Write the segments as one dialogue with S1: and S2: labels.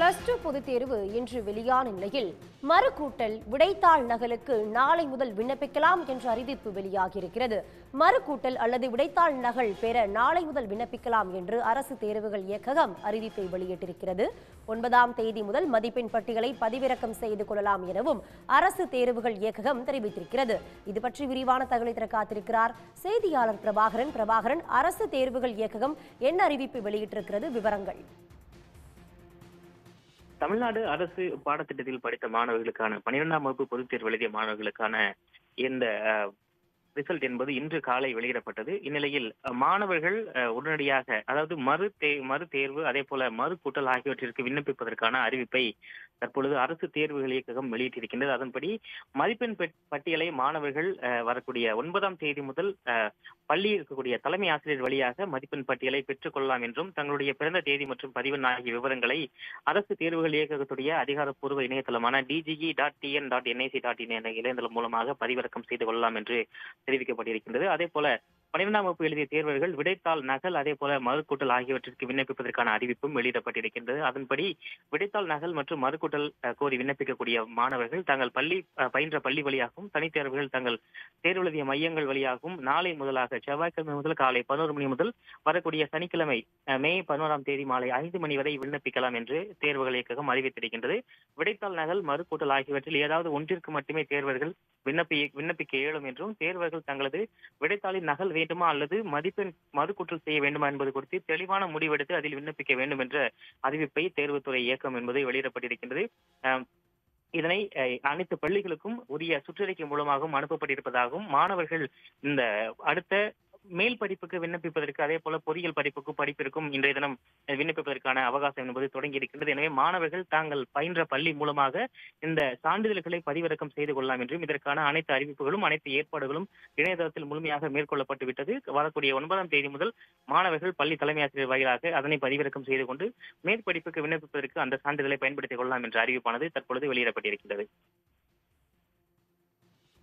S1: Plus two பொதுத் தேர்வு இன்று வெளியான நிலையில். மறுகூட்டல் விடைத்தாள் நகலுக்கு நாளை முதல் விண்ணப்பிக்கலாம் என்ற அறிவிப்பு வெளியாகியிருக்கிறது. மறுகூட்டல் அல்லது விடைத்தாள் நகல் பெற நாளை முதல் விண்ணப்பிக்கலாம் என்று அரசு தேர்வுகள் இயக்ககம் அறிவிப்பை வெளியிட்டிருக்கிறது. ஒன்பதாம் தேதி முதல் மதிப்பெண் பட்டியலை பதிவிறக்கம் செய்து கொள்ளலாம் எனவும் அரசு தேர்வுகள் இயக்ககம் தெரிவித்திருக்கிறது. இது பற்றி விரிவான தகவலை தர காத்திருக்கிறார் செய்தியாளர் பிரபாகரன். பிரபாகரன் அரசு தேர்வுகள் இயக்ககம் என்ன அறிவிப்பு வெளியிட்டிருக்கிறது? விவரங்கள்.
S2: தமிழ்நாடு அரசு பாடத்திட்டத்தில் படித்த மாணவர்களுக்கான பன்னிரெண்டாம் வகுப்பு பொதுத் தேர்வு எழுதிய மாணவர்களுக்கான இந்த ரிசல்ட் என்பது இன்று காலை வெளியிடப்பட்டது. இந்நிலையில் மாணவர்கள் அஹ், உடனடியாக அதாவது மறு தே மறு தேர்வு அதே போல மறு கூட்டல் ஆகியவற்றிற்கு விண்ணப்பிப்பதற்கான அறிவிப்பை தற்பொழுது அரசு தேர்வுகள் இயக்ககம் வெளியிட்டிருக்கின்றது. அதன்படி மதிப்பெண் பட்டியலை மாணவர்கள் வரக்கூடிய ஒன்பதாம் தேதி முதல் பள்ளியில் இருக்கக்கூடிய தலைமை ஆசிரியர் வழியாக மதிப்பெண் பட்டியலை பெற்றுக் கொள்ளலாம் என்றும் தங்களுடைய பிறந்த தேதி மற்றும் பதிவெண் ஆகிய விவரங்களை அரசு தேர்வுகள் இயக்ககத்துடைய அதிகாரப்பூர்வ இணையதளமான DGE dot TN dot NIC dot in என்ற இணையதளம் மூலமாக பதிவிறக்கம் செய்து கொள்ளலாம் என்று தெரிவிக்கப்பட்டிருக்கின்றது. அதே போல பனிரெண்டாம் வகுப்பு எழுதிய தேர்வர்கள் விடைத்தாள் நகல் அதே போல மறுக்கூட்டல் ஆகியவற்றிற்கு விண்ணப்பிப்பதற்கான அறிவிப்பும் வெளியிடப்பட்டிருக்கின்றது. அதன்படி விடைத்தாள் நகல் மற்றும் மறுக்கூட்டல் கோரி விண்ணப்பிக்கக்கூடிய மாணவர்கள் தங்கள் பள்ளி பயின்ற பள்ளி வழியாகவும் தனித்தேர்வுகள் தங்கள் தேர்வு எழுதிய மையங்கள் வழியாகவும் நாளை முதலாக செவ்வாய்க்கிழமை முதல் காலை பதினோரு மணி முதல் வரக்கூடிய சனிக்கிழமை மே பதினோராம் தேதி மாலை ஐந்து மணி வரை விண்ணப்பிக்கலாம் என்று தேர்வுகள் இயக்ககம் அறிவித்திருக்கின்றது. விடைத்தாள் நகல் மறுக்கூட்டல் ஆகியவற்றில் ஏதாவது ஒன்றிற்கு மட்டுமே தேர்வர்கள் விண்ணப்பி விண்ணப்பிக்க இயலும் என்றும் தேர்வர்கள் தங்களது விடைத்தாளின் நகல் வேண்டுமா அல்லது மதிப்பெண் மறுக்கூட்டல் செய்ய வேண்டுமா என்பது குறித்து தெளிவான முடிவெடுத்து அதில் விண்ணப்பிக்க வேண்டும் என்ற அறிவிப்பை தேர்வுத்துறை இயக்கம் என்பது வெளியிடப்பட்டிருக்கின்றது. இதனை அனைத்து பள்ளிகளுக்கும் உரிய சுற்றறிக்கை மூலமாகவும் அனுப்பப்பட்டிருப்பதாகவும் மாணவர்கள் இந்த அடுத்த மேல் படிப்புக்கு விண்ணப்பிப்பதற்கு அதே போல பொறியியல் படிப்புக்கும் படிப்பிற்கும் இன்றைய தினம் விண்ணப்பிப்பதற்கான அவகாசம் என்பது தொடங்கி இருக்கின்றது. எனவே மாணவர்கள் தாங்கள் பயின்ற பள்ளி மூலமாக இந்த சான்றிதழ்களை பதிவிறக்கம் செய்து கொள்ளலாம் என்றும் இதற்கான அனைத்து அறிவிப்புகளும் அனைத்து ஏற்பாடுகளும் இணையதளத்தில் முழுமையாக மேற்கொள்ளப்பட்டு விட்டது. வரக்கூடிய ஒன்பதாம் தேதி முதல் மாணவர்கள் பள்ளி தலைமை ஆசிரியர் வாயிலாக அதனை பதிவிறக்கம் செய்து கொண்டு மேற்படிப்புக்கு விண்ணப்பிப்பதற்கு அந்த சான்றிதழை பயன்படுத்திக் கொள்ளலாம் என்ற அறிவிப்பானது தற்பொழுது வெளியிடப்பட்டிருக்கின்றது.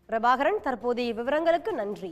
S1: பிரபாகரன் தற்போதைய விவரங்களுக்கு நன்றி.